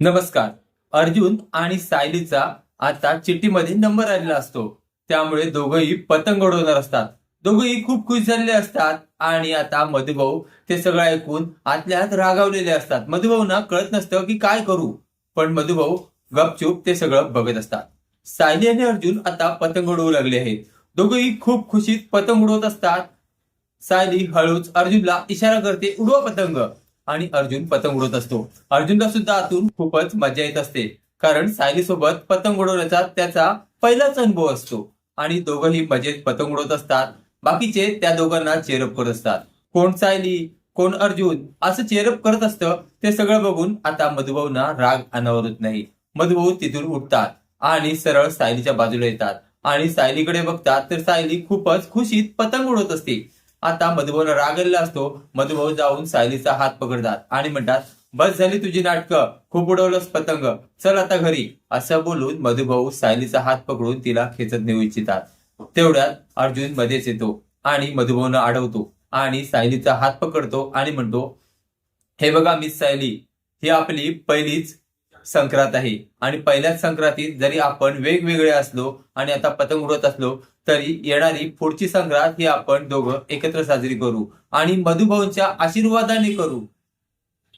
नमस्कार. अर्जुन आणि सायलीचा आता चिठ्ठीमध्ये नंबर आलेला असतो. त्यामुळे दोघंही पतंग उडवणार असतात. दोघंही खूप खुश झालेले असतात आणि आता मधुभाऊ ते सगळं ऐकून आतल्या आत रागावलेले असतात. मधुभाऊना कळत नसतं की काय करू. पण मधुभाऊ गपचूप ते सगळं बघत असतात. सायली आणि अर्जुन आता पतंग उडवू लागले आहेत. दोघंही खूप खुशीत पतंग उडवत असतात. सायली हळूच अर्जुनला इशारा करते उडवा पतंग. आणि अर्जुन पतंग उडवत असतो. अर्जुनला सुद्धा आतून खूपच मजा येत असते. कारण सायली सोबत पतंग उडवण्याचा त्याचा पहिलाच अनुभव असतो. आणि दोघंही मजेत पतंग उडवत असतात. बाकीचे त्या दोघांना चेरप करत असतात. कोण सायली कोण अर्जुन असं चेरप करत असतं ते सगळं बघून आता मधुभाऊना राग अनावरत नाही. मधुभाऊ तिथून उठतात आणि सरळ सायलीच्या बाजूला येतात. आणि सायलीकडे बघतात तर सायली खूपच खुशीत पतंग उडवत असते. आता मधुभाऊला रागलेला असतो. मधुभाऊ जाऊन सायलीचा हात पकडतात आणि म्हणतात बस झाली तुझी नाटकं. खूप उडवलंस पतंग. चल आता घरी. असं बोलून मधुभाऊ सायलीचा हात पकडून तिला खेचत नेऊ इच्छितात. तेवढ्यात अर्जुन मध्येच येतो आणि मधुभाऊनं अडवतो आणि सायलीचा हात पकडतो आणि म्हणतो हे बघा मिस सायली ही आपली पहिलीच संक्रांत आहे. आणि पहिल्याच संक्रांतीत जरी आपण वेगवेगळे असलो आणि आता पतंग उडत असलो तरी येणारी पुढची संक्रांत ही आपण दोघं एकत्र साजरी करू आणि मधुभाऊंच्या आशीर्वादाने करू.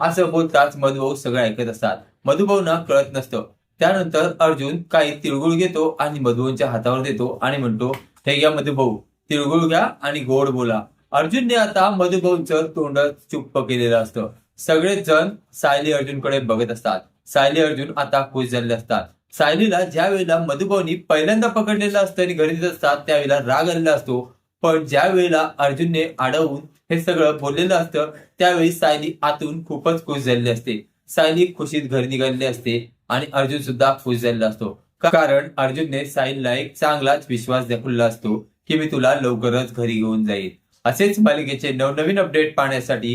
असं बोलताच मधुभाऊ सगळं ऐकत असतात. मधुभाऊंना कळत नसतं. त्यानंतर अर्जुन काही तिळगुळ घेतो आणि मधुभाऊंच्या हातावर देतो आणि म्हणतो हे घ्या मधुभाऊ तिळगुळ घ्या आणि गोड बोला. अर्जुनने आता मधुभाऊंचं तोंड चुप्प केलेलं असतं. सगळेच जण सायली अर्जुनकडे बघत असतात. सायली अर्जुन आता खुश झालेले असतात. सायलीला ज्या वेळेला मधुभावनी पहिल्यांदा पकडलेलं असतं आणि घरी असतात त्यावेळेला राग आलेला असतो. पण ज्या वेळेला अर्जुनने अडवून हे सगळं बोललेलं असतं त्यावेळी सायली आतून खूपच खुश झालेली असते. सायली खुशीत घरी निघालेली असते आणि अर्जुन सुद्धा खुश झालेला असतो. कारण अर्जुनने सायलीला एक चांगलाच विश्वास दाखवलेला असतो की मी तुला लवकरच घरी घेऊन जाईल असेच मालिकेचे नवनवीन अपडेट पाहण्यासाठी